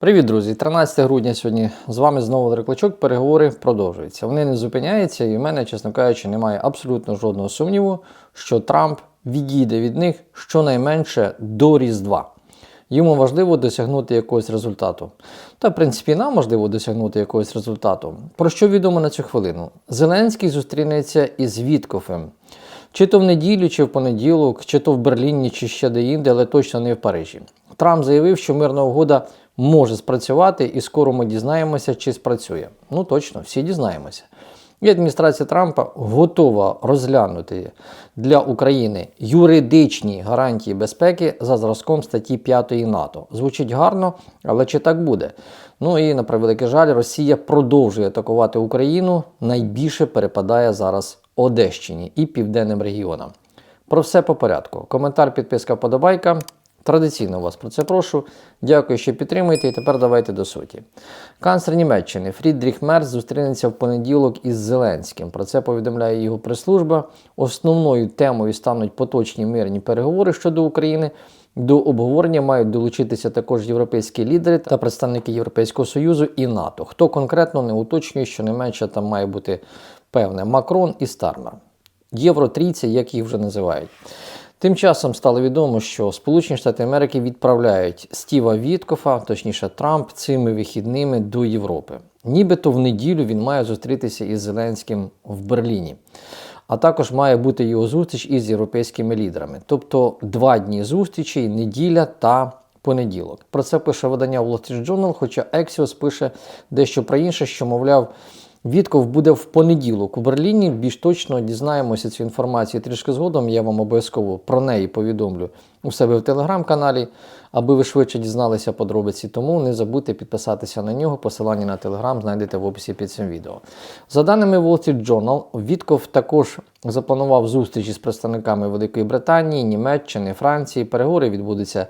Привіт, друзі! 13 грудня сьогодні з вами знову Дриклачок. Переговори продовжуються. Вони не зупиняються, і в мене, чесно кажучи, немає абсолютно жодного сумніву, що Трамп відійде від них щонайменше до Різдва. Йому важливо досягнути якогось результату. Та, в принципі, нам важливо досягнути якогось результату. Про що відомо на цю хвилину? Зеленський зустрінеться із Віткофем. Чи то в неділю, чи в понеділок, чи то в Берліні, чи ще де-інде, але точно не в Парижі. Трамп заявив, що мирна угода може спрацювати, і скоро ми дізнаємося, чи спрацює. Ну точно, всі дізнаємося. І адміністрація Трампа готова розглянути для України юридичні гарантії безпеки за зразком статті 5 НАТО. Звучить гарно, але чи так буде? Ну і на превеликий жаль, Росія продовжує атакувати Україну. Найбільше перепадає зараз Одещині і південним регіонам. Про все по порядку. Коментар, підписка, подобайка. Традиційно вас про це прошу. Дякую, що підтримуєте. І тепер давайте до суті. Канцлер Німеччини Фрідріх Мерц зустрінеться в понеділок із Зеленським. Про це повідомляє його прес-служба. Основною темою стануть поточні мирні переговори щодо України. До обговорення мають долучитися також європейські лідери та представники Європейського Союзу і НАТО. Хто конкретно не уточнює, що не менше там має бути певне Макрон і Стармер. Євротрійці, як їх вже називають. Тим часом стало відомо, що Сполучені Штати Америки відправляють Стіва Віткофа, точніше Трамп, цими вихідними до Європи. Нібито в неділю він має зустрітися із Зеленським в Берліні. А також має бути його зустріч із європейськими лідерами. Тобто два дні зустрічей, неділя та понеділок. Про це пише видання Wall Street Journal, хоча Axios пише дещо про інше, що, мовляв, Вітков буде в понеділок у Берліні. Більш точно дізнаємося цю інформацію трішки згодом. Я вам обов'язково про неї повідомлю у себе в телеграм-каналі, аби ви швидше дізналися подробиці. Тому не забудьте підписатися на нього. Посилання на телеграм знайдете в описі під цим відео. За даними Wall Street Journal, Вітков також запланував зустрічі з представниками Великої Британії, Німеччини, Франції. Переговори відбудуться.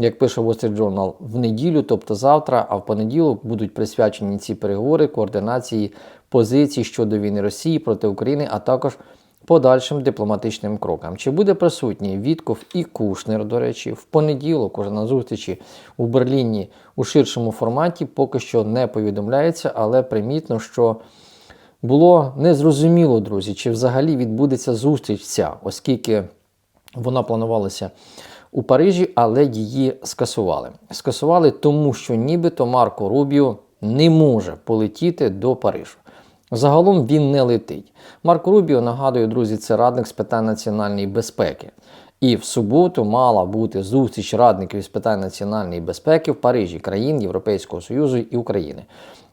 Як пише Wall Street Journal, в неділю, тобто завтра, а в понеділок будуть присвячені ці переговори координації позицій щодо війни Росії проти України, а також подальшим дипломатичним крокам. Чи буде присутній Вітков і Кушнер, до речі, в понеділок, уже на зустрічі у Берліні у ширшому форматі, поки що не повідомляється, але примітно, що. Було незрозуміло, друзі, чи взагалі відбудеться зустріч ця, оскільки вона планувалася у Парижі, але її скасували. Скасували тому, що нібито Марко Рубіо не може полетіти до Парижу. Загалом він не летить. Марко Рубіо, нагадую, друзі, це радник з питань національної безпеки. І в суботу мала бути зустріч радників з питань національної безпеки в Парижі, країн Європейського Союзу і України.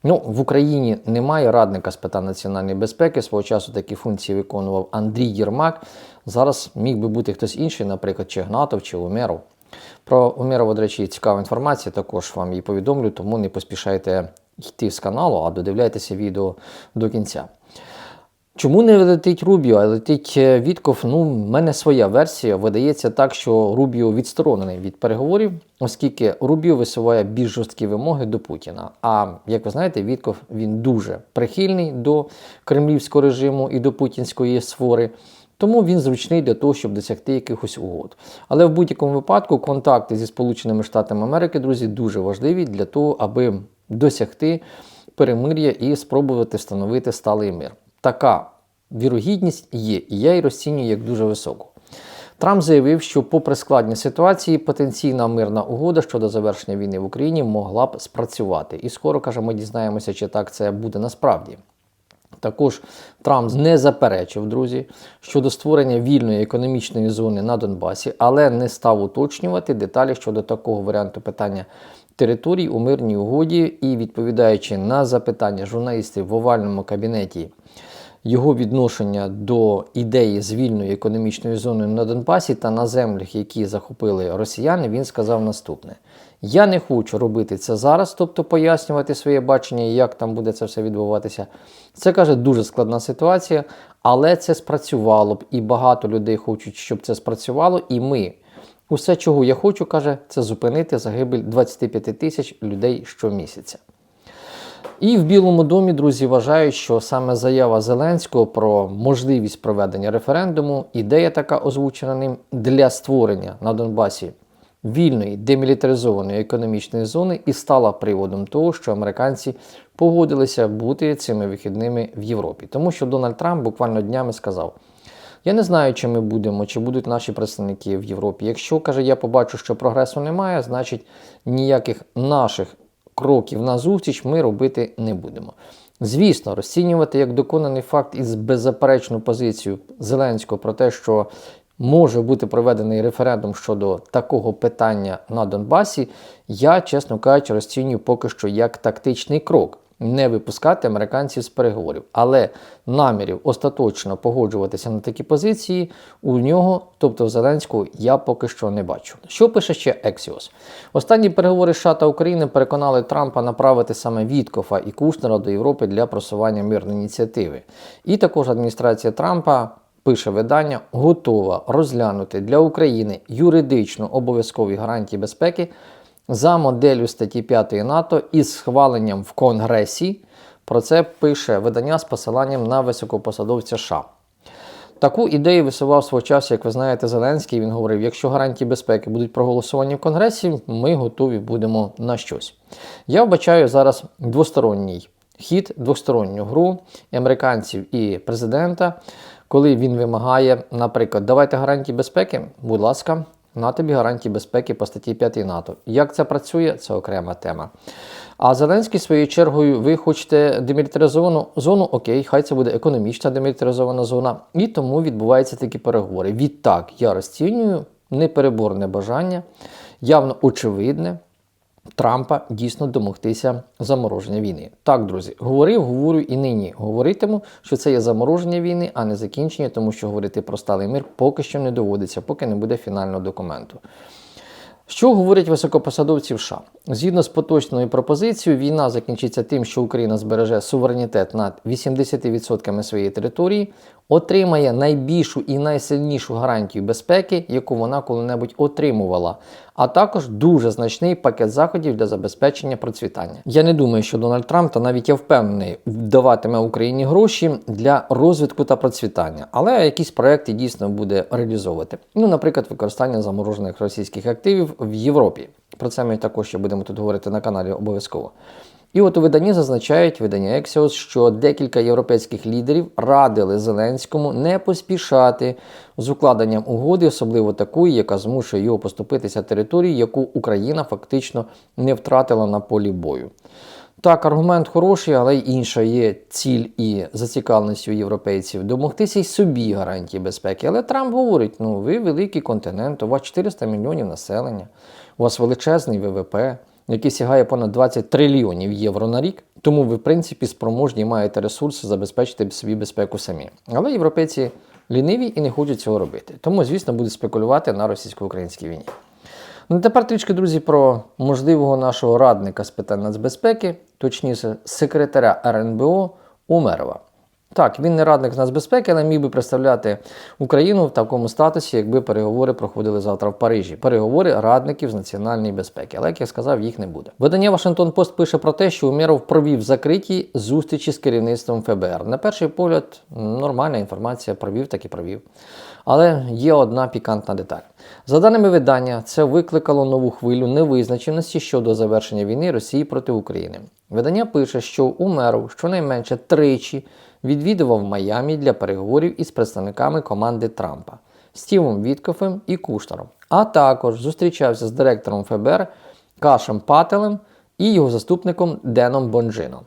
Ну, в Україні немає радника з питань національної безпеки. Свого часу такі функції виконував Андрій Єрмак. Зараз міг би бути хтось інший, наприклад, чи Гнатов, чи Умеров. Про Умерова, до речі, цікава інформація, також вам її повідомлю, тому не поспішайте йти з каналу, а додивляйтеся відео до кінця. Чому не летить Рубіо, а летить е, Вітков? Ну, в мене своя версія. Видається так, що Рубіо відсторонений від переговорів, оскільки Рубіо висуває більш жорсткі вимоги до Путіна. А як ви знаєте, Вітков він дуже прихильний до кремлівського режиму і до путінської сфори. Тому він зручний для того, щоб досягти якихось угод. Але в будь-якому випадку контакти зі Сполученими Штатами Америки, друзі, дуже важливі для того, аби досягти перемир'я і спробувати встановити сталий мир. Така вірогідність є, і я її розцінюю як дуже високу. Трамп заявив, що, попри складні ситуації, потенційна мирна угода щодо завершення війни в Україні могла б спрацювати. І скоро каже, ми дізнаємося, чи так це буде насправді. Також Трамп не заперечив, друзі, щодо створення вільної економічної зони на Донбасі, але не став уточнювати деталі щодо такого варіанту питання територій у мирній угоді і відповідаючи на запитання журналістів в овальному кабінеті. Його відношення до ідеї з вільною економічною зоною на Донбасі та на землях, які захопили росіяни, він сказав наступне: Я не хочу робити це зараз, тобто пояснювати своє бачення, як там буде це все відбуватися. Це каже дуже складна ситуація, але це спрацювало б, і багато людей хочуть, щоб це спрацювало, і ми. Усе, чого я хочу, каже, це зупинити загибель 25 тисяч людей щомісяця. І в Білому домі, друзі, вважають, що саме заява Зеленського про можливість проведення референдуму, ідея така озвучена ним для створення на Донбасі вільної демілітаризованої економічної зони і стала приводом того, що американці погодилися бути цими вихідними в Європі, тому що Дональд Трамп буквально днями сказав. Я не знаю, чи ми будемо, чи будуть наші представники в Європі. Якщо каже, я побачу, що прогресу немає, значить ніяких наших кроків на зустріч ми робити не будемо. Звісно, розцінювати як доконаний факт із беззаперечну позицію Зеленського про те, що може бути проведений референдум щодо такого питання на Донбасі, я, чесно кажучи, розцінюю поки що як тактичний крок не випускати американців з переговорів. Але намірів остаточно погоджуватися на такі позиції у нього, тобто в Зеленського, я поки що не бачу. Що пише ще Ексіос? Останні переговори США та України переконали Трампа направити саме Віткофа і Кушнера до Європи для просування мирної ініціативи. І також адміністрація Трампа. Пише видання, готова розглянути для України юридично обов'язкові гарантії безпеки за моделлю статті 5 НАТО із схваленням в Конгресі. Про це пише видання з посиланням на високопосадовця США. Таку ідею висував свого часу, як ви знаєте, Зеленський. Він говорив: якщо гарантії безпеки будуть проголосовані в Конгресі, ми готові будемо на щось. Я вбачаю зараз двосторонній хід, двосторонню гру американців і президента, коли він вимагає, наприклад, давайте гарантії безпеки, будь ласка, на тобі гарантії безпеки по статті 5 НАТО. Як це працює, це окрема тема. А Зеленський, своєю чергою, ви хочете демілітаризовану зону, окей, хай це буде економічна демілітаризована зона. І тому відбуваються такі переговори. Відтак я розцінюю непереборне бажання, явно очевидне. Трампа дійсно домогтися замороження війни. Так, друзі, говорив, говорю і нині говоритиму, що це є замороження війни, а не закінчення, тому що говорити про сталий мир поки що не доводиться, поки не буде фінального документу. Що говорять високопосадовці в США? Згідно з поточною пропозицією, війна закінчиться тим, що Україна збереже суверенітет над 80% своєї території, отримає найбільшу і найсильнішу гарантію безпеки, яку вона коли-небудь отримувала, а також дуже значний пакет заходів для забезпечення процвітання. Я не думаю, що Дональд Трамп, та навіть я впевнений, даватиме Україні гроші для розвитку та процвітання, але якісь проекти дійсно буде реалізовувати. Ну, наприклад, використання заморожених російських активів в Європі. Про це ми також ще будемо тут говорити на каналі обов'язково. І от у виданні зазначають видання Ексіос, що декілька європейських лідерів радили Зеленському не поспішати з укладенням угоди, особливо такої, яка змушує його поступитися території, яку Україна фактично не втратила на полі бою. Так, аргумент хороший, але й інша є ціль і зацікавленість у європейців домогтися й собі гарантії безпеки. Але Трамп говорить: ну ви великий континент, у вас 400 мільйонів населення, у вас величезний ВВП який сягає понад 20 трильйонів євро на рік. Тому ви, в принципі, спроможні маєте ресурси забезпечити собі безпеку самі. Але європейці ліниві і не хочуть цього робити. Тому, звісно, будуть спекулювати на російсько-українській війні. Ну, тепер трішки, друзі, про можливого нашого радника з питань нацбезпеки, точніше, секретаря РНБО Умерова. Так, він не радник з нацбезпеки, але міг би представляти Україну в такому статусі, якби переговори проходили завтра в Парижі. Переговори радників з національної безпеки. Але як я сказав, їх не буде. Видання Вашингтон Пост пише про те, що Умєров провів закриті зустрічі з керівництвом ФБР. На перший погляд, нормальна інформація, провів, так і провів. Але є одна пікантна деталь. За даними видання, це викликало нову хвилю невизначеності щодо завершення війни Росії проти України. Видання пише, що Умеров щонайменше тричі відвідував Майамі для переговорів із представниками команди Трампа Стівом Віткофем і Кушнером, а також зустрічався з директором ФБР Кашем Пателем і його заступником Деном Бонджином.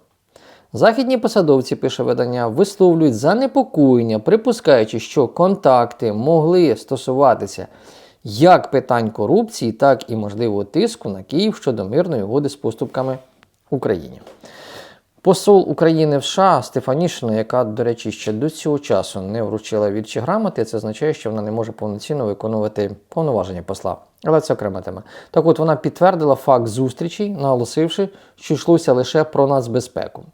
Західні посадовці, пише видання, висловлюють занепокоєння, припускаючи, що контакти могли стосуватися як питань корупції, так і можливо тиску на Київ щодо мирної угоди з поступками Україні. Посол України в США Стефанішина, яка, до речі, ще до цього часу не вручила вірчі грамоти, це означає, що вона не може повноцінно виконувати повноваження посла. Але це окрема тема. Так от вона підтвердила факт зустрічі, наголосивши, що йшлося лише про нацбезпеку.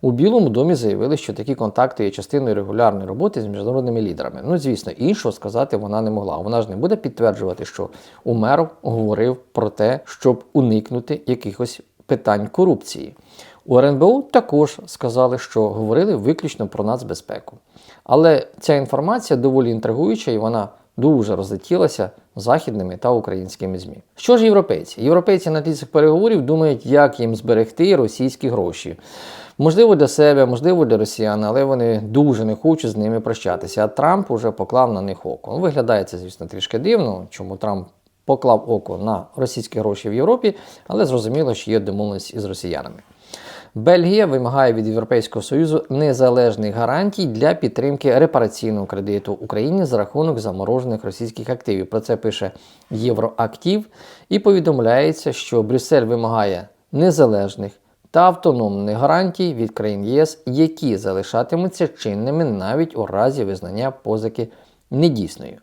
У Білому домі заявили, що такі контакти є частиною регулярної роботи з міжнародними лідерами. Ну, звісно, іншого сказати вона не могла. Вона ж не буде підтверджувати, що Умеров говорив про те, щоб уникнути якихось питань корупції. У РНБУ також сказали, що говорили виключно про нацбезпеку. Але ця інформація доволі інтригуюча і вона дуже розлетілася західними та українськими ЗМІ. Що ж європейці? Європейці на тлі цих переговорів думають, як їм зберегти російські гроші. Можливо, для себе, можливо, для росіян, але вони дуже не хочуть з ними прощатися. А Трамп уже поклав на них око. Ну, виглядає це, звісно, трішки дивно, чому Трамп поклав око на російські гроші в Європі, але зрозуміло, що є домовленість із росіянами. Бельгія вимагає від Європейського Союзу незалежних гарантій для підтримки репараційного кредиту Україні за рахунок заморожених російських активів. Про це пише Євроактив і повідомляється, що Брюссель вимагає незалежних та автономних гарантій від країн ЄС, які залишатимуться чинними навіть у разі визнання позики недійсною.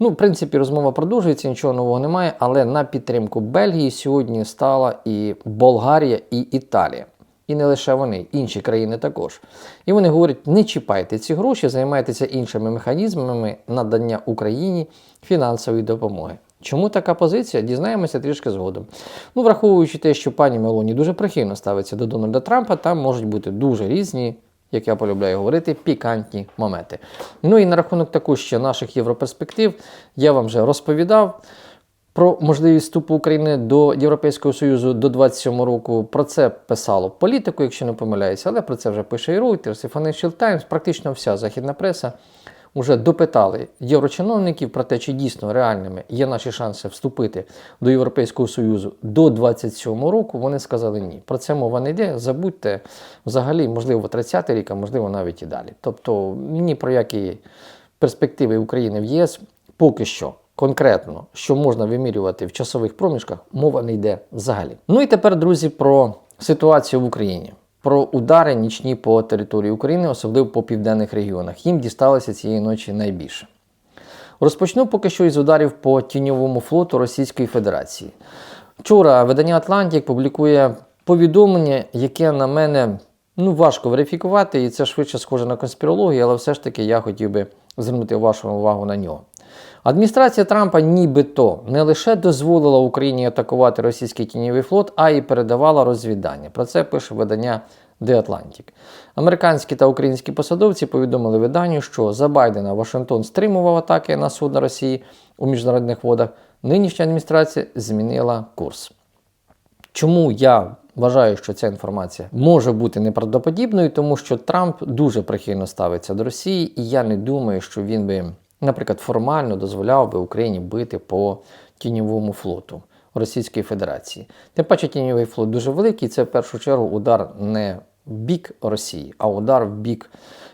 Ну, в принципі, розмова продовжується, нічого нового немає, але на підтримку Бельгії сьогодні стала і Болгарія, і Італія. І не лише вони, інші країни також. І вони говорять: не чіпайте ці гроші, займайтеся іншими механізмами надання Україні фінансової допомоги. Чому така позиція? Дізнаємося трішки згодом. Ну, враховуючи те, що пані Мелоні дуже прихильно ставиться до Дональда Трампа, там можуть бути дуже різні, як я полюбляю говорити, пікантні моменти. Ну і на рахунок також ще наших європерспектив я вам вже розповідав. Про можливість вступу України до Європейського Союзу до 27 року. Про це писало політику, якщо не помиляюся, але про це вже пише і Reuters, і Financial Times. Практично вся західна преса вже допитали єврочиновників про те, чи дійсно реальними є наші шанси вступити до Європейського Союзу до 27 року. Вони сказали ні. Про це мова не йде. Забудьте взагалі, можливо, 30 рік, а можливо навіть і далі. Тобто ні про які перспективи України в ЄС поки що. Конкретно, що можна вимірювати в часових проміжках, мова не йде взагалі. Ну і тепер, друзі, про ситуацію в Україні, про удари нічні по території України, особливо по південних регіонах. Їм дісталося цієї ночі найбільше. Розпочну поки що із ударів по тіньовому флоту Російської Федерації. Вчора видання Атлантик публікує повідомлення, яке на мене ну, важко верифікувати, і це швидше схоже на конспірологію, але все ж таки я хотів би звернути вашу увагу на нього. Адміністрація Трампа нібито не лише дозволила Україні атакувати російський тіньовий флот, а й передавала розвідання. Про це пише видання The Atlantic. Американські та українські посадовці повідомили виданню, що за Байдена Вашингтон стримував атаки на судна Росії у міжнародних водах. Нинішня адміністрація змінила курс. Чому я вважаю, що ця інформація може бути неправдоподібною, тому що Трамп дуже прихильно ставиться до Росії, і я не думаю, що він би наприклад, формально дозволяв би Україні бити по тіньовому флоту Російської Федерації. Тим паче тіньовий флот дуже великий, це в першу чергу удар не в бік Росії, а удар в бік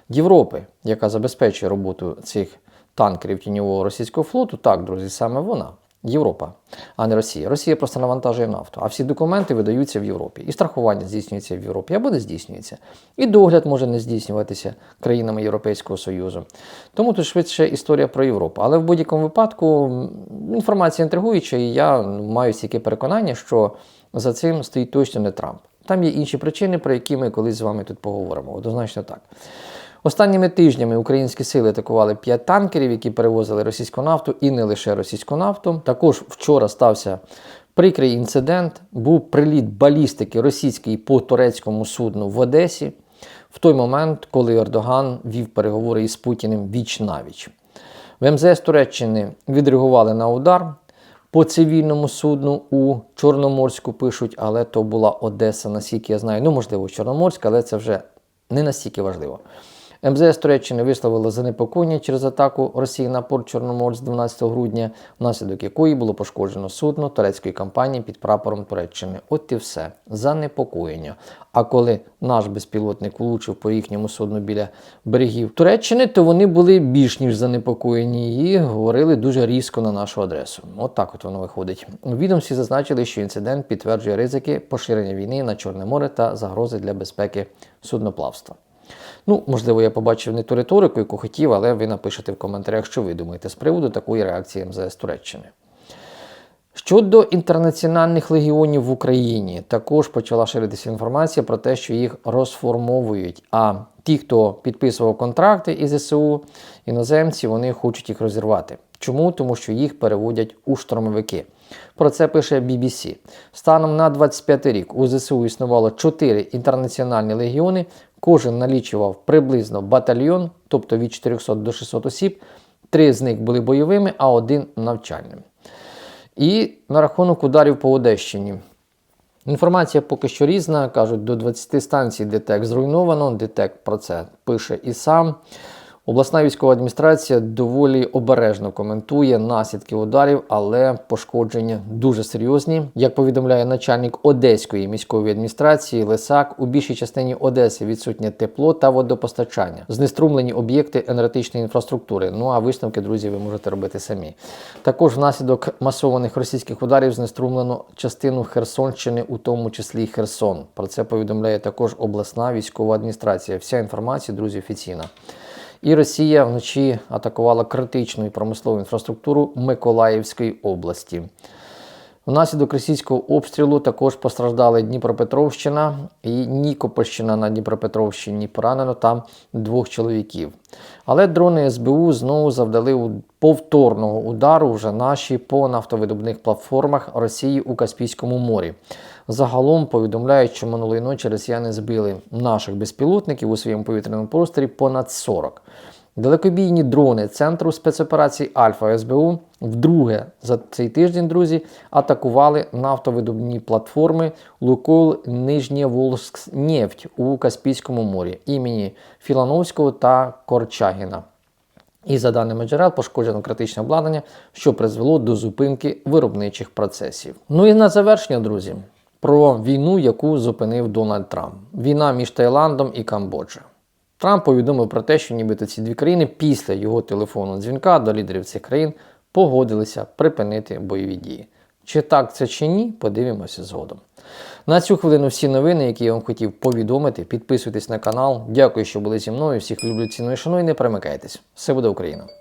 Європи, яка забезпечує роботу цих танкерів тіньового російського флоту. Так, друзі, саме вона. Європа, а не Росія. Росія просто навантажує нафту, а всі документи видаються в Європі. І страхування здійснюється в Європі або не здійснюється. І догляд може не здійснюватися країнами Європейського Союзу. Тому тут швидше історія про Європу. Але в будь-якому випадку інформація інтригуюча, і я маю стільки переконання, що за цим стоїть точно не Трамп. Там є інші причини, про які ми колись з вами тут поговоримо. Однозначно так. Останніми тижнями українські сили атакували 5 танкерів, які перевозили російську нафту і не лише російську нафту. Також вчора стався прикрий інцидент. Був приліт балістики російської по турецькому судну в Одесі в той момент, коли Ердоган вів переговори із Путіним віч навіч. В МЗС Туреччини відреагували на удар. По цивільному судну у Чорноморську пишуть, але то була Одеса, наскільки я знаю. Ну, можливо, Чорноморська, але це вже не настільки важливо. МЗС Туреччини висловило занепокоєння через атаку Росії на порт Чорноморськ 12 грудня, внаслідок якої було пошкоджено судно турецької компанії під прапором Туреччини. От і все занепокоєння. А коли наш безпілотник влучив по їхньому судну біля берегів Туреччини, то вони були більш ніж занепокоєні і говорили дуже різко на нашу адресу. От так от воно виходить. У відомстві зазначили, що інцидент підтверджує ризики поширення війни на Чорне море та загрози для безпеки судноплавства. Ну, можливо, я побачив не ту риторику, яку хотів, але ви напишете в коментарях, що ви думаєте з приводу такої реакції МЗС Туреччини. Щодо інтернаціональних легіонів в Україні, також почала ширитися інформація про те, що їх розформовують. А ті, хто підписував контракти із ЗСУ, іноземці, вони хочуть їх розірвати. Чому? Тому що їх переводять у штурмовики. Про це пише BBC. Станом на 25 рік у ЗСУ існувало 4 інтернаціональні легіони, Кожен налічував приблизно батальйон, тобто від 400 до 600 осіб. Три з них були бойовими, а один навчальним. І на рахунок ударів по Одещині. Інформація поки що різна. Кажуть, до 20 станцій ДТЕК зруйновано. ДТЕК про це пише і сам. Обласна військова адміністрація доволі обережно коментує наслідки ударів, але пошкодження дуже серйозні. Як повідомляє начальник Одеської міської адміністрації Лисак, у більшій частині Одеси відсутнє тепло та водопостачання, знеструмлені об'єкти енергетичної інфраструктури. Ну а висновки, друзі, ви можете робити самі. Також внаслідок масованих російських ударів знеструмлено частину Херсонщини, у тому числі Херсон. Про це повідомляє також обласна військова адміністрація. Вся інформація, друзі, офіційна. І Росія вночі атакувала критичну і промислову інфраструктуру Миколаївської області. Внаслідок російського обстрілу також постраждали Дніпропетровщина і Нікопольщина на Дніпропетровщині. Поранено там двох чоловіків. Але дрони СБУ знову завдали повторного удару вже наші по нафтовидобних платформах Росії у Каспійському морі. Загалом повідомляють, що минулої ночі росіяни збили наших безпілотників у своєму повітряному просторі понад 40. Далекобійні дрони Центру спецоперацій Альфа СБУ вдруге за цей тиждень, друзі, атакували нафтовидобні платформи Лукойл Нижнєволскнефть у Каспійському морі імені Філановського та Корчагіна. І за даними джерел, пошкоджено критичне обладнання, що призвело до зупинки виробничих процесів. Ну і на завершення, друзі, про війну, яку зупинив Дональд Трамп. Війна між Таїландом і Камбоджею. Трамп повідомив про те, що нібито ці дві країни після його телефонного дзвінка до лідерів цих країн погодилися припинити бойові дії. Чи так це чи ні, подивимося згодом. На цю хвилину всі новини, які я вам хотів повідомити. Підписуйтесь на канал. Дякую, що були зі мною. Всіх люблю, ціную, шаную. Не перемикайтесь. Все буде Україна!